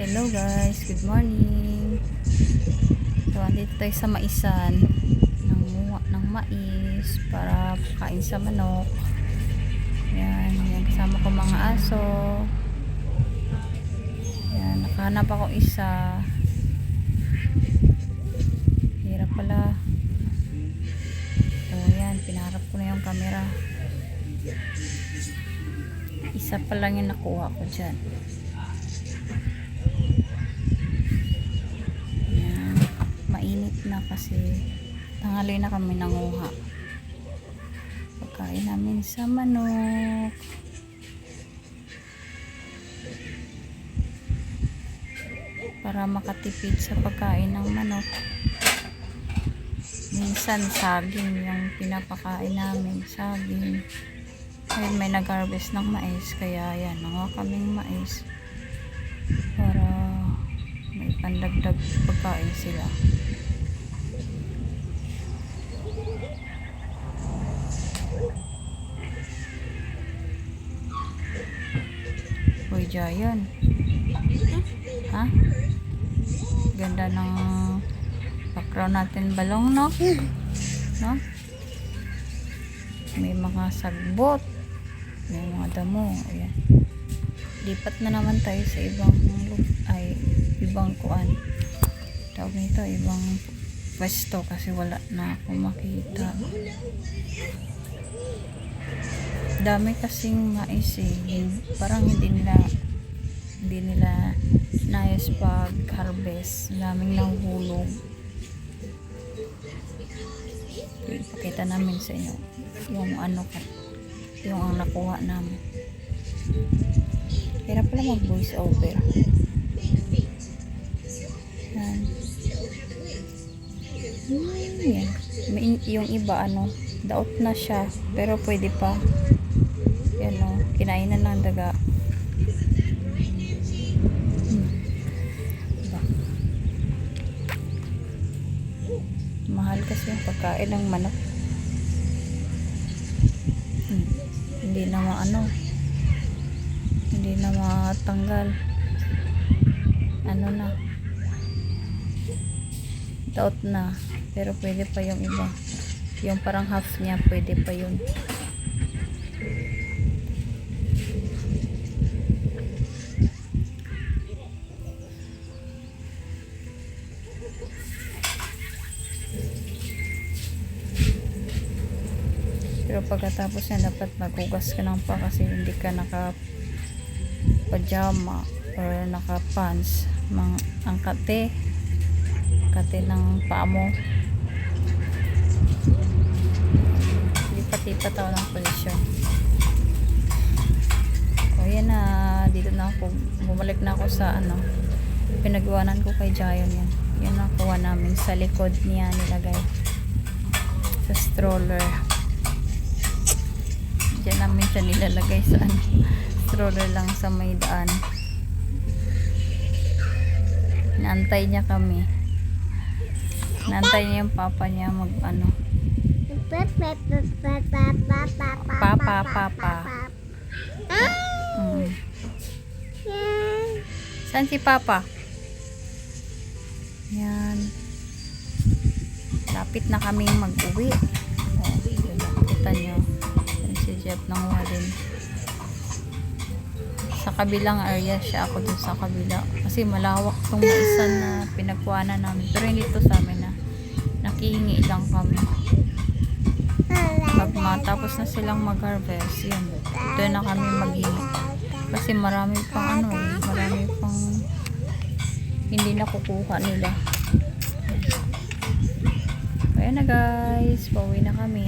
Hello guys, good morning. So, andito tayo sa maisan ng muwa ng mais para kain sa manok. Yan, yan kasama ko mga aso. Yan, nakahanap ako isa. Hirap pala. So, yan, pinaharap ko na yung camera. Isa pa lang yung nakuha ko dyan. Ayan. Mainit na kasi tanghali na kami nanguha. Pagkain namin sa manok. Para makatipid sa pagkain ng manok. Minsan saging yung pinapakain namin. Saging. Ayun, may nag-harvest ng mais. Kaya yan, nanguha kaming mais. Para may pandagdag pagkain sila. Jayon. Ha? Ganda ng background natin balong, no? No? May mga sagbot. May mga damo. Ayan. Lipat na naman tayo sa ibang ay ibang kuan. Tawag nito ibang pwesto kasi wala na ako makita. Dami kasing mais eh. Parang hindi nila hindi nila nayos pag harvest. Daming nahuhulog. Ipakita namin sa inyo yung ano ka yung ang nakuha namin. Hirap pala mag voice over. Yan. Hmm, yan. May, yung iba ano, daot na siya, pero pwede pa. Yan o, kinainan ng daga. Hmm. Mahal kasi yung pagkain ng manok. Hmm. Hindi na maano. Hindi na matanggal. Ano na. Daot na. Pero pwede pa yung iba. Yung parang half niya, pwede pa yun. Pero pagkatapos yan, dapat maghugas ka ng pa kasi hindi ka naka pajama or naka pants. Mang, ang kate, kate ng paa mo. Lipat-lipat ako ng posisyon. O yan na, dito na ako, bumalik na ako sa ano, pinagawanan ko kay Jayon yan. Yan nakuha namin sa likod niya nilagay. Sa stroller. Diyan namin siya nilalagay sa ano, stroller lang sa may daan. Naantay niya kami. Naantay niya yung papa niya mag ano. Papa, papa. Mm. Saan si papa? Yan. Lapit na kaming mag-uwi. Oh? Kita nyo. Yan si Jeff nang din. Sa kabilang area siya ako dun sa kabila. Kasi malawak tong maisan na pinagkuhanan namin. Pero hindi to sa amin na nakihingi lang kami. Pag matapos na silang mag-harvest, yun. Doon na kami maghingi. Kasi marami pang ano eh. Marami pang hindi nakukuha nila. Kaya na guys, pauwi na kami.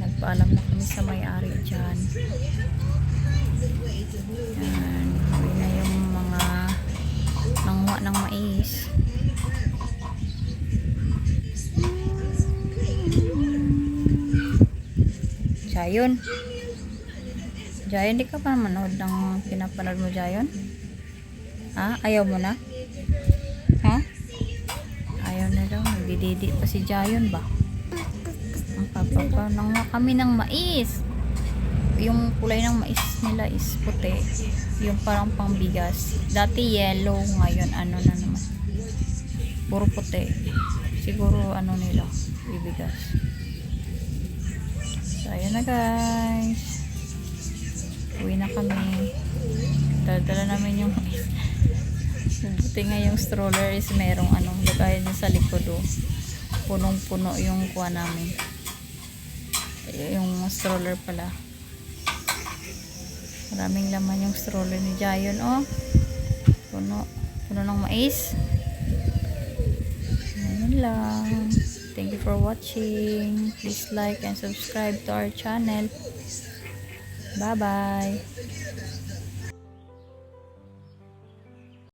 Nagpaalam na kami sa may-ari dyan. Yan, Jayon. Jayon, di ka pa manood ng pinapanood mo, Jayon? Ha? Ayaw mo na? Ha? Ayaw na daw. Nagdididi pa si Jayon ba? Ang papa pa nang kami ng mais. yung kulay ng mais nila is puti. Yung parang pangbigas. Dati yellow, ngayon ano na naman. Puro puti. Siguro ano nila, bibigas. So, ayan na guys. Uwi na kami. Dala-dala namin yung. Buti nga yung stroller is merong anong lagayan niya sa likod oh. Punong-puno yung kuha namin. Eh, Yung stroller pala. Maraming laman yung stroller ni Jayon oh. Puno. Puno ng mais. Ayun lang. Thank you for watching. Please like and subscribe to our channel. Bye-bye.